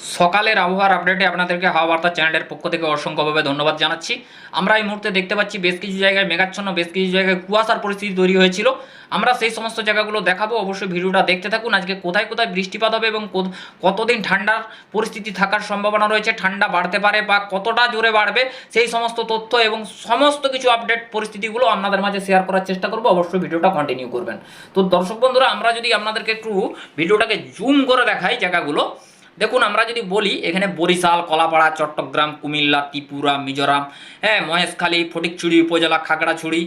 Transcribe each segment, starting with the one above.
সকালের আবহাওয়ার আপডেটে আপনাদেরকে হাওয়া বার্তা চ্যানেলের পক্ষ থেকে অসংখ্যভাবে ধন্যবাদ জানাচ্ছি। আমরা এই মুহূর্তে দেখতে পাচ্ছি বেশ কিছু জায়গায় মেঘাচ্ছন্ন, বেশ কিছু জায়গায় কুয়াশার পরিস্থিতি তৈরি হয়েছিল। আমরা সেই সমস্ত জায়গাগুলো দেখাবো। অবশ্যই ভিডিওটা দেখতে থাকুন। আজকে কোথায় কোথায় বৃষ্টিপাত হবে এবং কত- কতদিন ঠান্ডার পরিস্থিতি থাকার সম্ভাবনা রয়েছে, ঠান্ডা বাড়তে পারে বা কতটা জোরে বাড়বে, সেই সমস্ত তথ্য এবং সমস্ত কিছু আপডেট পরিস্থিতিগুলো আপনাদের মাঝে শেয়ার করার চেষ্টা করব। অবশ্যই ভিডিওটা কন্টিনিউ করবেন। তো দর্শক বন্ধুরা, আমরা যদি আপনাদেরকে একটু ভিডিওটাকে জুম করে দেখাই জায়গাগুলো দেখুন, আমরা যদি বলি, এখানে বরিশাল, কলাপাড়া, চট্টগ্রাম, কুমিল্লা, ত্রিপুরা, মিজোরাম হ্যাঁ মহেশখালী ফটিকচুড়ি উপজেলা, খাগড়াছড়ি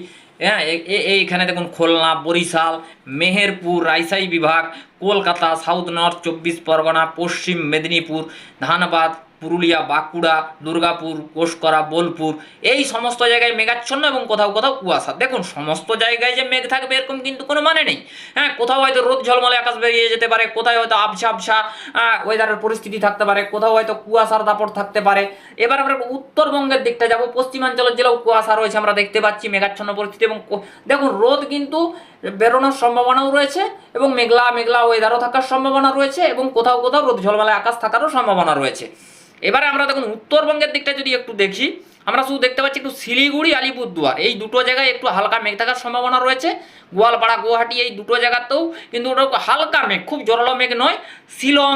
হ্যাঁ এইখানে দেখুন খুলনা, বরিশাল, মেহেরপুর, রাইসাই বিভাগ, কলকাতা, সাউথ নর্থ, চব্বিশ পরগনা, পশ্চিম মেদিনীপুর, ধানবাদ পুরুলিয়া, বাঁকুড়া, দুর্গাপুর কোষকরা বোলপুর, এই সমস্ত জায়গায় মেঘাচ্ছন্ন এবং কোথাও কোথাও কুয়াশা। দেখুন, সমস্ত জায়গায় যে মেঘ থাকবে এরকম কিন্তু কোনো মানে নেই। হ্যাঁ কোথাও হয়তো রোদ ঝলমলে আকাশ বেরিয়ে যেতে পারে কোথাও হয়তো আবছা আবছা ওয়েদারের পরিস্থিতি থাকতে পারে, কোথাও হয়তো কুয়াশার দাপট থাকতে পারে। এবার আমরা উত্তরবঙ্গের দিকটা যাব, পশ্চিমাঞ্চলের জেলাও কুয়াশা রয়েছে আমরা দেখতে পাচ্ছি, মেঘাচ্ছন্ন পরিস্থিতি এবং দেখুন, রোদ কিন্তু বেরোনোর সম্ভাবনাও রয়েছে এবং মেঘলা মেঘলা ওয়েদারও থাকার সম্ভাবনা রয়েছে এবং কোথাও কোথাও রোদ ঝলমলে আকাশ থাকারও সম্ভাবনা রয়েছে। এবারে আমরা দেখুন, উত্তরবঙ্গের দিকটা যদি একটু দেখি, আমরা শুধু দেখতে পাচ্ছি একটু শিলিগুড়ি, আলিপুরদুয়ার। এই দুটো জায়গায় একটু হালকা মেঘ থাকার সম্ভাবনা রয়েছে। গোয়ালপাড়া, গুয়াহাটি এই দুটো জায়গাতেও কিন্তু ওটা হালকা মেঘ, খুব জোরালো মেঘ নয়। শিলং,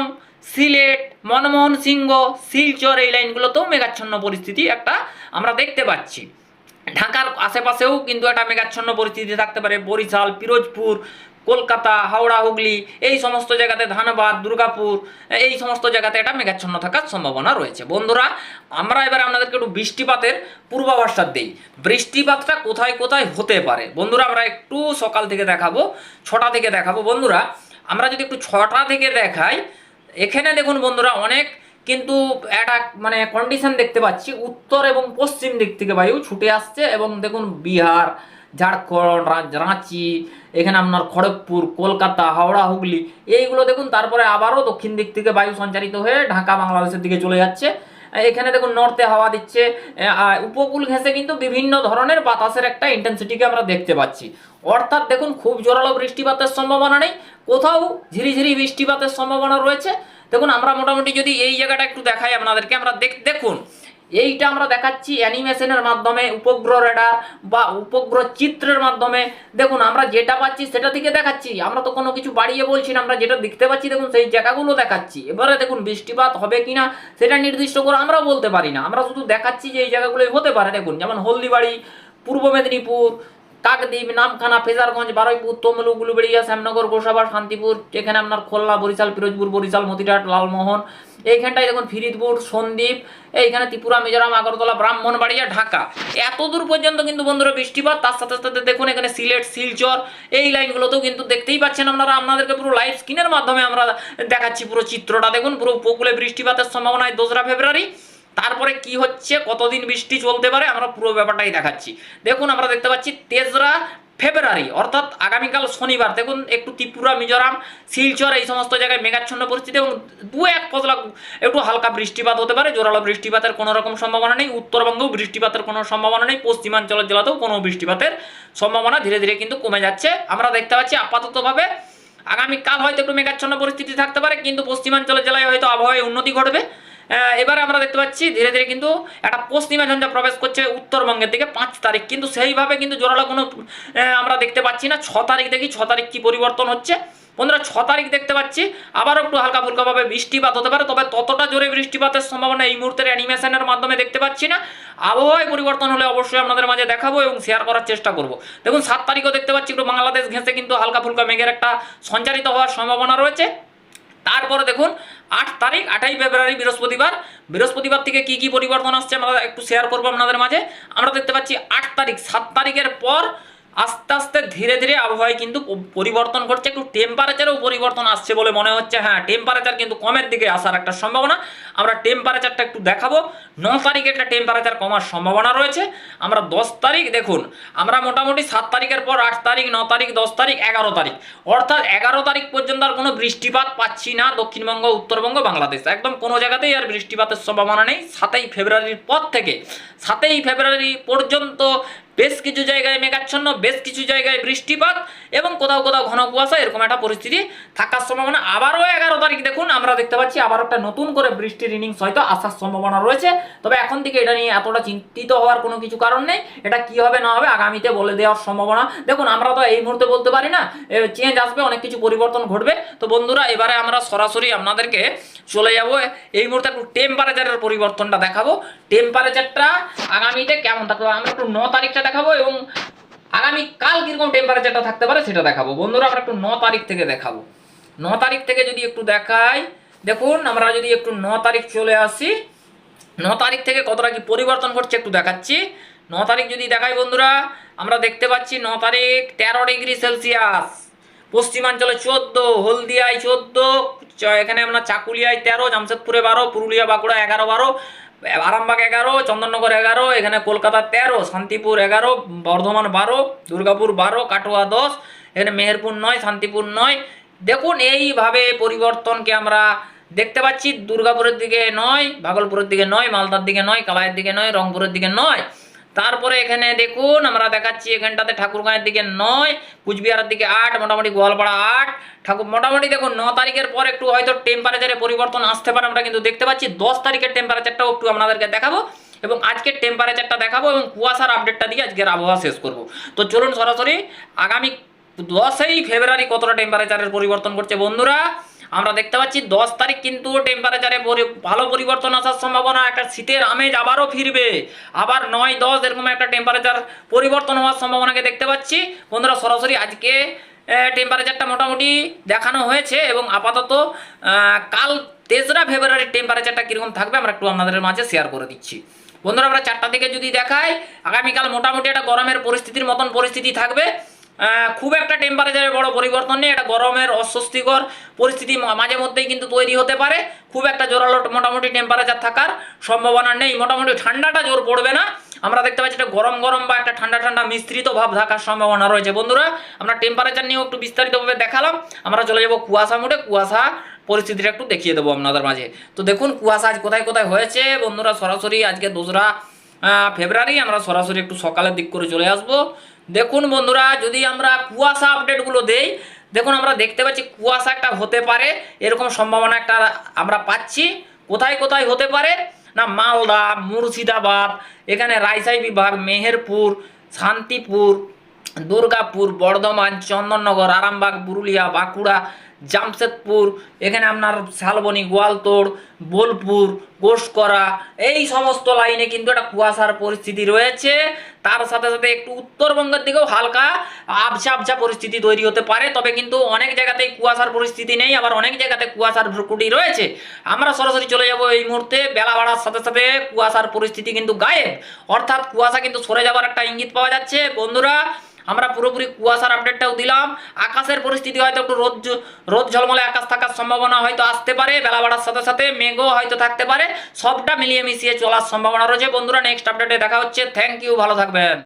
সিলেট, মনমোহন সিংহ, শিলচর এই লাইনগুলোতেও মেঘাচ্ছন্ন পরিস্থিতি একটা আমরা দেখতে পাচ্ছি। ঢাকার আশেপাশেও কিন্তু একটা মেঘাচ্ছন্ন পরিস্থিতি থাকতে পারে। বরিশাল, পিরোজপুর কলকাতা, হাওড়া, হুগলি, এই সমস্ত জায়গাতে ধানবাদ, দুর্গাপুর, এই সমস্ত জায়গাতে একটা মেঘাচ্ছন্ন থাকার সম্ভাবনা রয়েছে। বন্ধুরা, আমরা এবার আপনাদেরকে একটু বৃষ্টিপাতের পূর্বাভাসটা দিই। বৃষ্টিপাতটা কোথায় কোথায় হতে পারে? বন্ধুরা, আমরা একটু সকাল থেকে দেখাবো, ছটা থেকে দেখাবো। বন্ধুরা, আমরা যদি একটু ছটা থেকে দেখাই, এখানে দেখুন বন্ধুরা, অনেক কিন্তু একটা মানে কন্ডিশন দেখতে পাচ্ছি। উত্তর এবং পশ্চিম দিক থেকে বায়ু ছুটে আসছে এবং দেখুন বিহার ঝাড়খণ্ড রাঁচি, এখানে আপনার খড়গপুর, কলকাতা, হাওড়া, হুগলি, এইগুলো দেখুন, তারপরে আবারও দক্ষিণ দিক থেকে বায়ু সঞ্চারিত হয়ে ঢাকা, বাংলাদেশের দিকে চলে যাচ্ছে। এখানে দেখুন, নর্থে হাওয়া দিচ্ছে। উপকূল ঘেঁষে কিন্তু বিভিন্ন ধরনের বাতাসের একটা ইন্টেন্সিটিকে আমরা দেখতে পাচ্ছি। অর্থাৎ দেখুন, খুব জোরালো বৃষ্টিপাতের সম্ভাবনা নেই। কোথাও ঝিরিঝিরি বৃষ্টিপাতের সম্ভাবনা রয়েছে। দেখুন, আমরা মোটামুটি যদি এই জায়গাটা একটু দেখাই আপনাদেরকে, আমরা দেখ দেখুন এইটা আমরা দেখাচ্ছি অ্যানিমেশনের মাধ্যমে, উপগ্রহ রেডার বা উপগ্রহ চিত্রের মাধ্যমে। দেখুন, আমরা যেটা পাচ্ছি সেটা থেকে দেখাচ্ছি। আমরা তো কোনো কিছু বাড়িয়ে বলছি না, আমরা যেটা দেখতে পাচ্ছি, দেখুন, সেই জায়গাগুলো দেখাচ্ছি। এবারে দেখুন, বৃষ্টিপাত হবে কি না সেটা নির্দিষ্ট করে আমরা বলতে পারি না। আমরা শুধু দেখাচ্ছি যে এই জায়গাগুলোই হতে পারে। দেখুন, যেমন হলদিবাড়ি, পূর্ব মেদিনীপুর কাকদ্বীপ, নামখানা, ফেজারগঞ্জ, বারুইপুর তমলু গুলুবেড়িয়া, শ্যামনগর, গোসাবার, শান্তিপুর এখানে আপনার খুলনা বরিশাল পিরোজপুর বরিশাল মতিরাট লালমোহন। এইখানটায় দেখুন ফিরিদপুর, সন্দ্বীপ, এইখানে ত্রিপুরা, মিজোরাম, আগরতলা, ব্রাহ্মণবাড়িয়া, ঢাকা। এত দূর পর্যন্ত কিন্তু বন্ধুরা বৃষ্টিপাত, তার সাথে সাথে দেখুন এখানে সিলেট, শিলচর, এই লাইনগুলোতেও কিন্তু দেখতেই পাচ্ছেন আপনারা। আপনাদেরকে পুরো লাইভ স্ক্রিনের মাধ্যমে আমরা দেখাচ্ছি পুরো চিত্রটা। দেখুন পুরো উপকূলে বৃষ্টিপাতের সম্ভাবনায় দোসরা ফেব্রুয়ারি। তারপরে কি হচ্ছে? কতদিন বৃষ্টি চলতে পারে? আমরা পুরো ব্যাপারটাই দেখাচ্ছি। দেখুন, আমরা দেখতে পাচ্ছি তেসরা ফেব্রুয়ারি, অর্থাৎ আগামীকাল শনিবার। দেখুন, একটু ত্রিপুরা, মিজোরাম, শিলচর, এই সমস্ত জায়গায় মেঘাচ্ছন্ন পরিস্থিতি এবং দু এক ফসলা একটু হালকা বৃষ্টিপাত হতে পারে, জোরালো বৃষ্টিপাতের কোনো রকম সম্ভাবনা নেই। উত্তরবঙ্গেও বৃষ্টিপাতের কোনো সম্ভাবনা নেই পশ্চিমাঞ্চলের জেলাতেও কোনো বৃষ্টিপাতের সম্ভাবনা ধীরে ধীরে কিন্তু কমে যাচ্ছে। আমরা দেখতে পাচ্ছি আপাততভাবে আগামীকাল হয়তো একটু মেঘাচ্ছন্ন পরিস্থিতি থাকতে পারে, কিন্তু পশ্চিমাঞ্চলের জেলায় হয়তো আবহাওয়ায় উন্নতি ঘটবে। এবারে আমরা দেখতে পাচ্ছি, ধীরে ধীরে কিন্তু একটা পশ্চিমা ঝঞ্ঝা প্রবেশ করছে উত্তরবঙ্গের দিকে, পাঁচ তারিখ। কিন্তু সেইভাবে কিন্তু জোরালো কোনো আমরা দেখতে পাচ্ছি না। ছ তারিখ দেখি, ছ তারিখ কি পরিবর্তন হচ্ছে। বন্ধুরা, ছ তারিখ দেখতে পাচ্ছি, আবারও একটু হালকা ফুলকাভাবে বৃষ্টিপাত হতে পারে, তবে ততটা জোরে বৃষ্টিপাতের সম্ভাবনা এই মুহূর্তের অ্যানিমেশনের মাধ্যমে দেখতে পাচ্ছি না। আবহাওয়ায় পরিবর্তন হলে অবশ্যই আপনাদের মাঝে দেখাবো এবং শেয়ার করার চেষ্টা করব। দেখুন, সাত তারিখও দেখতে পাচ্ছি একটু বাংলাদেশ ঘেঁষে কিন্তু হালকা ফুলকা মেঘের একটা সঞ্চারিত হওয়ার সম্ভাবনা রয়েছে। তারপরে দেখুন, আট তারিখ, আঠাই ফেব্রুয়ারি বৃহস্পতিবার। বৃহস্পতিবার থেকে কি কি পরিবর্তন আসছে আমরা একটু শেয়ার করব আপনাদের মাঝে। আমরা দেখতে পাচ্ছি আট তারিখ, সাত তারিখের পর আস্তে আস্তে ধীরে ধীরে আবহাওয়ায় কিন্তু পরিবর্তন ঘটছে, একটু টেম্পারেচারেও পরিবর্তন আসছে বলে মনে হচ্ছে। হ্যাঁ টেম্পারেচার কিন্তু কমের দিকে আসার একটা সম্ভাবনা। আমরা টেম্পারেচারটা একটু দেখাবো। ন তারিখে একটা টেম্পারেচার কমার সম্ভাবনা রয়েছে। আমরা দশ তারিখ, দেখুন, আমরা মোটামুটি সাত তারিখের পর আট তারিখ, ন তারিখ, দশ তারিখ, এগারো তারিখ। অর্থাৎ এগারো তারিখ পর্যন্ত আর কোনো বৃষ্টিপাত পাচ্ছি না দক্ষিণবঙ্গ, উত্তরবঙ্গ, বাংলাদেশ। একদম কোনো জায়গাতেই আর বৃষ্টিপাতের সম্ভাবনা নেই। সাতই ফেব্রুয়ারির পর থেকে, সাতই ফেব্রুয়ারি পর্যন্ত বেশ কিছু জায়গায় মেঘাচ্ছন্ন, বেশ কিছু জায়গায় বৃষ্টিপাত এবং কোথাও কোথাও ঘন কুয়াশা, এরকম একটা পরিস্থিতি থাকার সম্ভাবনা। আবারও এগারো তারিখ, দেখুন, আমরা দেখতে পাচ্ছি আবার একটা নতুন করে বৃষ্টির ইনিংস হয়তো আসার সম্ভাবনা রয়েছে। তবে এখন থেকে এটা নিয়ে এতটা চিন্তিত হওয়ার কোনো কিছু কারণ নেই। এটা কি হবে, না হবে, আগামীতে বলে দেওয়ার সম্ভাবনা। দেখুন, আমরা তো এই মুহূর্তে বলতে পারি না চেঞ্জ আসবে, অনেক কিছু পরিবর্তন ঘটবে। তো বন্ধুরা, এবারে আমরা সরাসরি আপনাদেরকে চলে যাব। এই মুহূর্তে একটু টেম্পারেচারের পরিবর্তনটা দেখাবো। টেম্পারেচারটা আগামীতে কেমন থাকবে? আমরা একটু ন তারিখটা দেখাবো এবং আগামী কাল কীরকম টেম্পারেচারটা থাকতে পারে সেটা দেখাবো। বন্ধুরা, আমরা একটু ন তারিখ থেকে দেখাবো। ন তারিখ থেকে যদি একটু দেখাই, দেখুন, আমরা যদি একটু ন তারিখ চলে আসি, ন তারিখ থেকে কতটা কি পরিবর্তন ঘটছে একটু দেখাচ্ছি। ন তারিখ যদি দেখাই বন্ধুরা, আমরা দেখতে পাচ্ছি ন তারিখ তেরো ডিগ্রি সেলসিয়াস। পশ্চিমাঞ্চলে চোদ্দ, হলদিয়ায় চোদ্দ এখানে আমরা চাকুলিয়ায় তেরো, জামশেদপুরে বারো, পুরুলিয়া, বাঁকুড়া এগারো, বারো, আরামবাগ এগারো, চন্দননগর এগারো, এখানে কলকাতা তেরো, শান্তিপুর এগারো, বর্ধমান বারো, দুর্গাপুর বারো, কাটোয়া দশ, এখানে মেহেরপুর নয়, শান্তিপুর নয়। দেখুন, এইভাবে পরিবর্তনকে আমরা দেখতে পাচ্ছি। দুর্গাপুরের দিকে নয়, ভাগলপুরের দিকে নয়, মালদার দিকে নয়, কালাইয়ের দিকে নয়, রংপুরের দিকে নয়। তারপরে এখানে দেখুন, আমরা দেখাচ্ছি এখানটাতে ঠাকুরগাঁয়ের দিকে নয়, কুচবিহারের দিকে আট, মোটামুটি গোয়ালপাড়া আট। ঠাকুর, মোটামুটি দেখুন, ন তারিখের পর একটু হয়তো টেম্পারেচারে পরিবর্তন আসতে পারে, আমরা কিন্তু দেখতে পাচ্ছি। দশ তারিখের টেম্পারেচারটাও একটু আপনাদেরকে দেখাবো এবং আজকের টেম্পারেচারটা দেখাবো এবং কুয়াশার আপডেটটা দিয়ে আজকের আবহাওয়া শেষ করব। তো চলুন সরাসরি, আগামী দশই ফেব্রুয়ারি কতটা টেম্পারেচারের পরিবর্তন করছে বন্ধুরা? আমরা দেখতে পাচ্ছি দশ তারিখ কিন্তু টেম্পারেচারে ভালো পরিবর্তন আসার সম্ভাবনা, একটা শীতের আমেজ আবারও ফিরবে। আবার নয়, দশ এরকম একটা টেম্পারেচার পরিবর্তন হওয়ার সম্ভাবনাকে দেখতে পাচ্ছি। বন্ধুরা, সরাসরি আজকে টেম্পারেচারটা মোটামুটি দেখানো হয়েছে এবং আপাতত কাল তেসরা ফেব্রুয়ারির টেম্পারেচারটা কীরকম থাকবে আমরা একটু আপনাদের মাঝে শেয়ার করে দিচ্ছি। বন্ধুরা, আমরা চারটা দিকে যদি দেখাই, আগামীকাল মোটামুটি একটা গরমের পরিস্থিতির মতন পরিস্থিতি থাকবে। খুব একটা টেম্পারেচারের বড় পরিবর্তন নেই, এটা গরমের অস্বস্তিকর পরিস্থিতি মাঝে মধ্যেই কিন্তু তৈরি হতে পারে। খুব একটা জোরালো মোটামুটি টেম্পারেচার থাকার সম্ভাবনা নেই। মোটামুটি ঠান্ডাটা জোর পড়বে না। আমরা দেখতে পাচ্ছি এটা গরম গরম বা একটা ঠান্ডা ঠান্ডা মিশ্রিত ভাব থাকার সম্ভাবনা রয়েছে। বন্ধুরা, আমরা টেম্পারেচার নিয়েও একটু বিস্তারিতভাবে দেখালাম। আমরা চলে যাব কুয়াশা মোড়ে কুয়াশা পরিস্থিতিটা একটু দেখিয়ে দেবো আপনাদের মাঝে। তো দেখুন, কুয়াশা আজ কোথায় কোথায় হয়েছে? বন্ধুরা, সরাসরি আজকে দোসরা ফেব্রুয়ারি। আমরা সরাসরি একটু সকালের দিক করে চলে আসব। দেখুন বন্ধুরা, যদি আমরা কুয়াশা আপডেটগুলো দেই, দেখুন আমরা দেখতে পাচ্ছি কুয়াশা একটা হতে পারে, এরকম সম্ভাবনা একটা আমরা পাচ্ছি। কোথায় কোথায় হতে পারে? না, মালদা, মুর্শিদাবাদ, এখানে রাইসাই বিভাগ, মেহেরপুর, শান্তিপুর, দুর্গাপুর, বর্ধমান, চন্দননগর, আরামবাগ, পুরুলিয়া, বাঁকুড়া জামশেদপুর, এখানে আপনার শালবনি, গোয়ালতোড়, বোলপুর কোষকরা এই সমস্ত লাইনে কিন্তু একটা কুয়াশার পরিস্থিতি রয়েছে। তার সাথে সাথে একটু উত্তরবঙ্গের দিকেও হালকা আবছা আবছা পরিস্থিতি তৈরি হতে পারে, তবে কিন্তু অনেক জায়গাতেই কুয়াশার পরিস্থিতি নেই, আবার অনেক জায়গাতে কুয়াশার ভ্রুকুটি রয়েছে। আমরা সরাসরি চলে যাব এই মুহূর্তে, বেলা বাড়ার সাথে সাথে কুয়াশার পরিস্থিতি কিন্তু গায়েব। অর্থাৎ কুয়াশা কিন্তু সরে যাওয়ার একটা ইঙ্গিত পাওয়া যাচ্ছে। বন্ধুরা আমরা পুরোপুরি কুয়াশার আপডেটটাও দিলাম। আকাশের পরিস্থিতি হয়তো একটু রোদ রোদ ঝলমলে আকাশ থাকার সম্ভাবনা হয়তো আসতে পারে, বেলা বাড়ার সাথে সাথে মেঘও হয়তো থাকতে পারে। সবটা মিলিয়ে মিশিয়ে চলার সম্ভাবনা রয়েছে। বন্ধুরা নেক্সট আপডেটে দেখা হচ্ছে। থ্যাংক ইউ ভালো থাকবেন।